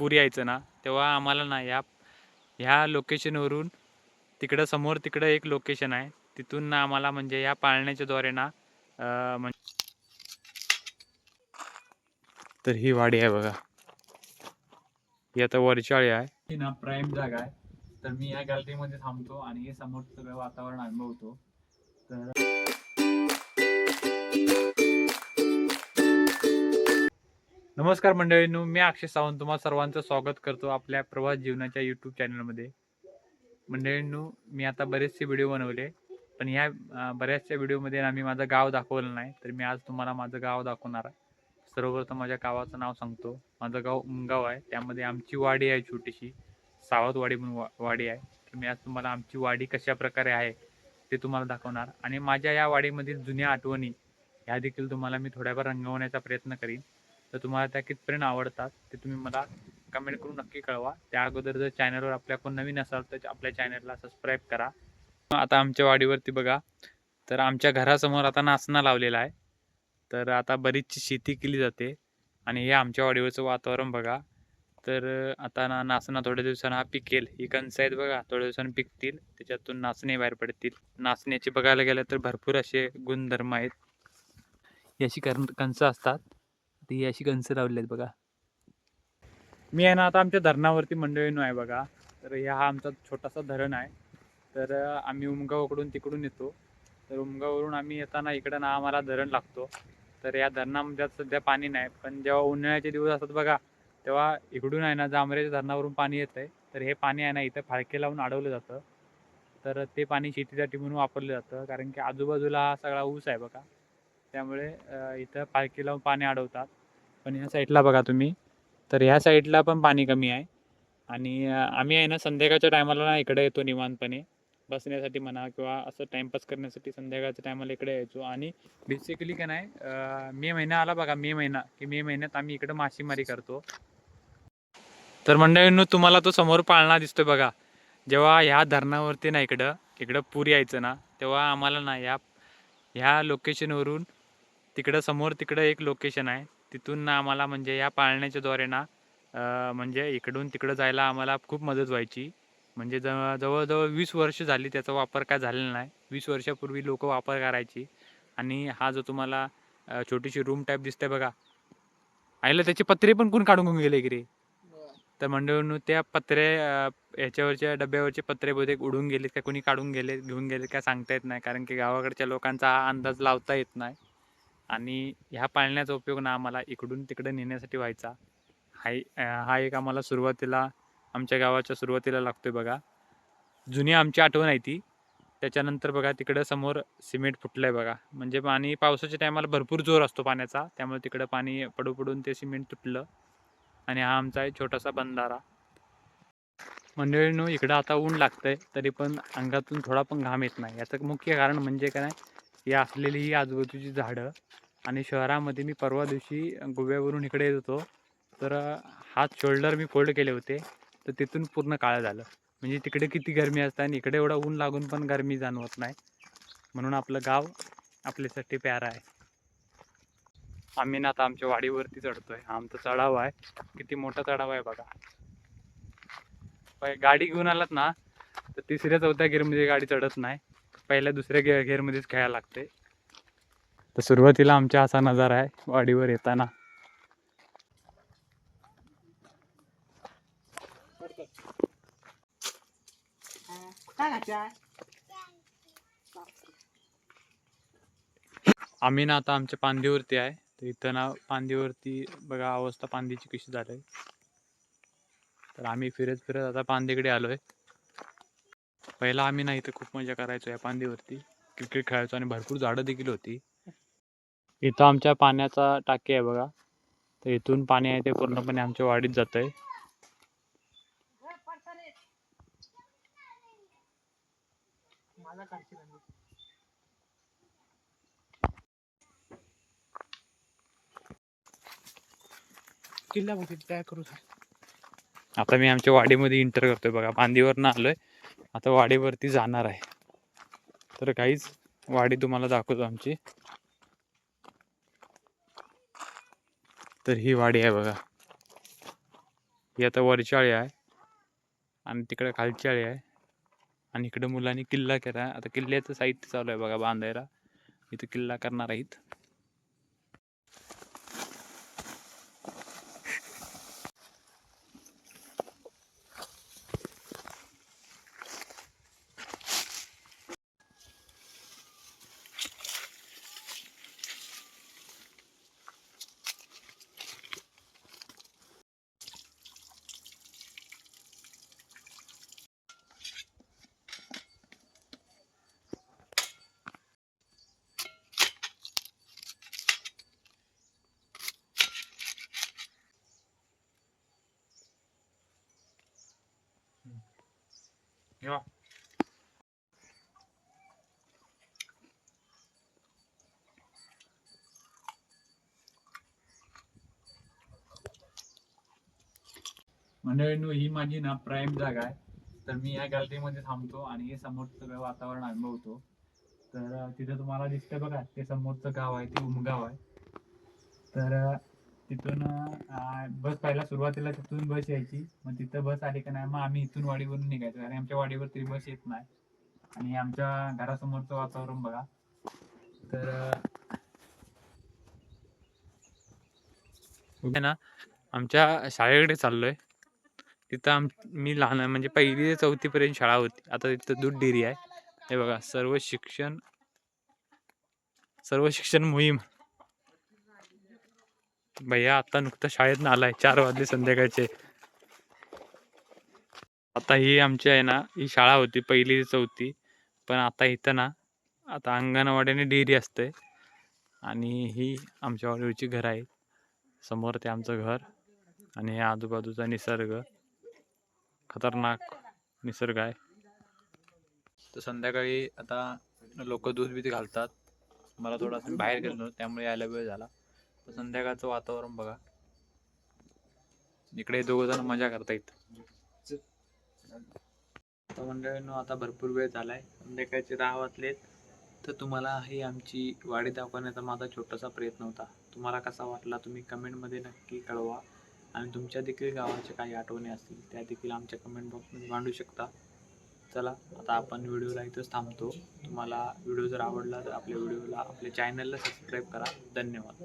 पूर यायचं ना तेव्हा आम्हाला ना या ह्या लोकेशनवरून तिकडं समोर तिकडं एक लोकेशन आहे. तिथून ना आम्हाला म्हणजे या पाळण्याच्या द्वारे ना म्हणजे तर ही वाडी आहे बघा. ही आता वरचाळी आहे. ही ना प्राईम जागा आहे. तर मी या गॅलरीमध्ये थांबतो आणि हे समोर सगळं वातावरण अनुभवतो. नमस्कार मंडळींनो मी अक्षय सावंत तुम्हा सर्वांचं स्वागत करतो आपल्या प्रवास जीवनाच्या यूट्यूब चॅनलमध्ये मंडळींनो मी आता बरेचसे व्हिडिओ बनवले पण ह्या बऱ्याचशा व्हिडिओमध्ये आम्ही माझं गाव दाखवलं नाही तर मी आज तुम्हाला माझं गाव दाखवणार आहे. सर्वप्रथम माझ्या गावाचं नाव सांगतो. माझं गाव उमगाव आहे त्यामध्ये आमची वाडी आहे छोटीशी सावतवाडी म्हणून वा वाडी आहे. तर मी आज तुम्हाला आमची वाडी कशा प्रकारे आहे ते तुम्हाला दाखवणार. आणि माझ्या या वाडीमधील जुन्या आठवणी ह्या देखील तुम्हाला मी थोड्याफार रंगवण्याचा प्रयत्न करीन. तर तुम्हाला त्या कितपर्यंत आवडतात ते तुम्ही मला कमेंट करून नक्की कळवा. त्या अगोदर जर चॅनलवर आपल्या कोण नवीन असाल तर आपल्या चॅनलला सबस्क्राईब करा. आता आमच्या वाडीवरती बघा तर आमच्या घरासमोर आता नाचना लावलेला आहे. तर आता बरीचशी शेती केली जाते आणि हे आमच्या वाडीवरचं वातावरण बघा. तर आता ना नाचना थोड्या दिवसानं हा पिकेल. ही कणसं आहेत बघा थोड्या दिवसांनी पिकतील. त्याच्यातून नाचणे बाहेर पडतील. नाचण्याचे बघायला गेलं तर भरपूर असे गुणधर्म आहेत. याची अशी कण कणसं असतात ती अशी कणसं लावली आहेत बघा. मी आहे ना आता आमच्या धरणावरती मंडळीनो आहे बघा. तर हा आमचा छोटासा धरण आहे. तर आम्ही उमगावकडून तिकडून येतो. तर उमगाववरून आम्ही येताना इकडं ना आम्हाला धरण लागतो. तर या धरणामध्ये सध्या पाणी नाही पण जेव्हा उन्हाळ्याचे दिवस असतात बघा तेव्हा इकडून आहे ना जांभऱ्याच्या धरणावरून पाणी येतं आहे तर हे पाणी आहे ना इथं फाळके लावून अडवलं जातं. तर ते पाणी शेतीसाठी म्हणून वापरलं जातं. कारण की आजूबाजूला हा सगळा ऊस आहे बघा. त्यामुळे इथं फाळके लावून पाणी अडवतात. पण ह्या साईडला बघा तुम्ही. तर ह्या साईडला पण पाणी कमी आहे. आणि आम्ही आहे ना संध्याकाळच्या टायमाला ना इकडे येतो निवांतपणे. बसण्यासाठी म्हणा किंवा असं टाइमपास करण्यासाठी संध्याकाळच्या टायमाला इकडे यायचो. आणि बेसिकली काय नाही मे महिना आला बघा मे महिना. की मे महिन्यात आम्ही इकडं मासेमारी करतो. तर मंडळींनो तुम्हाला तो समोर पाळणा दिसतोय बघा. जेव्हा ह्या धरणावरती ना इकडं इकडं पूर यायचं ना तेव्हा आम्हाला ना या ह्या लोकेशनवरून तिकडं समोर तिकडं एक लोकेशन आहे. तिथून ना आम्हाला म्हणजे या पाळण्याच्या द्वारे ना म्हणजे इकडून तिकडं जायला आम्हाला खूप मदत व्हायची. म्हणजे जवळ जवळजवळ वीस वर्ष झाली त्याचा वापर काय झालेला नाही. वीस वर्षापूर्वी लोक वापर करायची. आणि हा जो तुम्हाला छोटीशी रूम टाईप दिसते बघा. आईला त्याचे पत्रे पण कोण काढून घेऊन गेले की रे? तर मंडळींनो त्या पत्रे याच्यावरच्या डब्यावरचे पत्रे बहुतेक उडून गेलेत का कोणी काढून गेले घेऊन गेले काय सांगता येत नाही. कारण की गावाकडच्या लोकांचा हा अंदाज लावता येत नाही. आणि ह्या पाळण्याचा उपयोग ना आम्हाला इकडून तिकडे नेण्यासाठी व्हायचा. हा हा एक आम्हाला सुरुवातीला आमच्या गावाच्या सुरुवातीला लागतोय बघा. जुनी आमची आठवण आहे ती. त्याच्यानंतर बघा तिकडं समोर सिमेंट फुटलं आहे बघा. म्हणजे पाणी पावसाच्या टायमाला भरपूर जोर असतो पाण्याचा. त्यामुळे तिकडं पाणी पडू पडून ते सिमेंट तुटलं. आणि हा आमचा आहे छोटासा बंधारा. मंडळींनो इकडं आता ऊन लागतंय. तरी पण अंगातून थोडा पण घाम येत नाही. याचं मुख्य कारण म्हणजे काय? ही असलेली ही आजूबाजूची झाडं आणि शहरामध्ये मी परवा दिवशी गोव्यावरून इकडे येत होतो. तर हात शोल्डर मी फोल्ड केले होते. तर तिथून पूर्ण काळं झालं. म्हणजे तिकडे किती गरमी असते आणि इकडे एवढा ऊन लागून पण गरमी जाणवत नाही. म्हणून आपलं गाव आपल्यासाठी प्यारा आहे. आम्ही ना आता आमच्या वाडीवरती चढतोय. हा आमचा चढाव आहे. किती मोठा चढाव आहे बघा. गाडी घेऊन आलात ना तर तिसऱ्या चौथ्या गिअरमध्ये गाडी चढत नाही. पहिल्या दुसऱ्या गे गेअरमध्येच खेळायला लागते. तर सुरुवातीला आमच्या असा नजारा आहे वाडीवर येताना. आम्ही ना आता आमच्या पांदीवरती आहे. तर इथं ना पांदीवरती बघा अवस्था पांदीची कशी झाली तर आम्ही फिरत फिरत आता पांदीकडे आलोय. पहिला आम्ही ना इथं खूप मजा करायचो या पांदीवरती. क्रिकेट खेळायचो आणि भरपूर झाडं देखील होती. इथं आमच्या पाण्याचा टाकी आहे बघा. तर इथून पाणी आहे ते पूर्णपणे आमच्या वाडीत जात आहे आता मी आमच्या वाडीमध्ये इंटर करतोय बघा. पांदीवरनं आलोय. आता वाडीवरती जाणार आहे. तर काहीच वाडी तुम्हाला दाखवतो आमची. तर ही वाडी आहे बघा. ही आता वरच्याळी आहे. आणि तिकडं खालची आहे. आणि इकडं मुलांनी किल्ला केला. आता किल्ल्याचं साहित्य चालू आहे बघा बांधायला. इथं किल्ला करणार आहेत. Ja. मंडळींनो ही माझी ना प्राईम जागा आहे. तर मी या गॅलरीमध्ये थांबतो आणि हे समोरचं सगळं वातावरण अनुभवतो. तर तिथं तुम्हाला दिसतंय बघा ते समोरचं गाव आहे ते उमगाव आहे. तर तिथून बस पाहिला सुरुवातीला तिथून बस यायची. मग तिथं बस आली का नाही मग आम्ही इथून वाडीवरून निघायचो. आणि आमच्या वाडीवर तरी बस येत नाही. आणि आमच्या घरासमोरचं वातावरण बघा. तर ना आमच्या शाळेकडे चाललोय. तिथं आम मी लहान आहे म्हणजे पहिली ते चौथीपर्यंत शाळा होती. आता तिथं दूध डेअरी आहे. हे बघा सर्व शिक्षण सर्व शिक्षण मोहीम. भैया आता नुकतं शाळेत आलाय चार वाजले संध्याकाळचे. आता ही आमची आहे ना ही शाळा होती पहिली चौथी. पण आता इथं ना आता अंगणवाडीने डेअरी असते. आणि ही आमच्या वाडीवरची घर आहे समोर ते आमचं घर आणि हे आजूबाजूचा निसर्ग. खतरनाक निसर्ग आहे. तर संध्याकाळी आता लोक दूध बीत घालतात. मला थोडासा बाहेर गेलो त्यामुळे यायला वेळ झाला. संध्याकाळचं वातावरण बघा. इकडे दोघ जण मजा करतायत. तर मंडळींनो आता भरपूर वेळ झालाय. संध्याकाळचे दहा वाजलेत. तर तुम्हाला ही आमची वाडी दाखवण्याचा माझा छोटासा प्रयत्न होता. तुम्हाला कसा वाटला तुम्ही कमेंटमध्ये नक्की कळवा. आणि तुमच्या देखील गावाच्या काही आठवणी असतील त्या देखील आमच्या कमेंट बॉक्समध्ये मांडू शकता. चला आता आपण व्हिडिओला इथंच थांबतो. तुम्हाला व्हिडिओ जर आवडला तर आपल्या व्हिडिओला आपल्या चॅनलला सबस्क्राईब करा. धन्यवाद.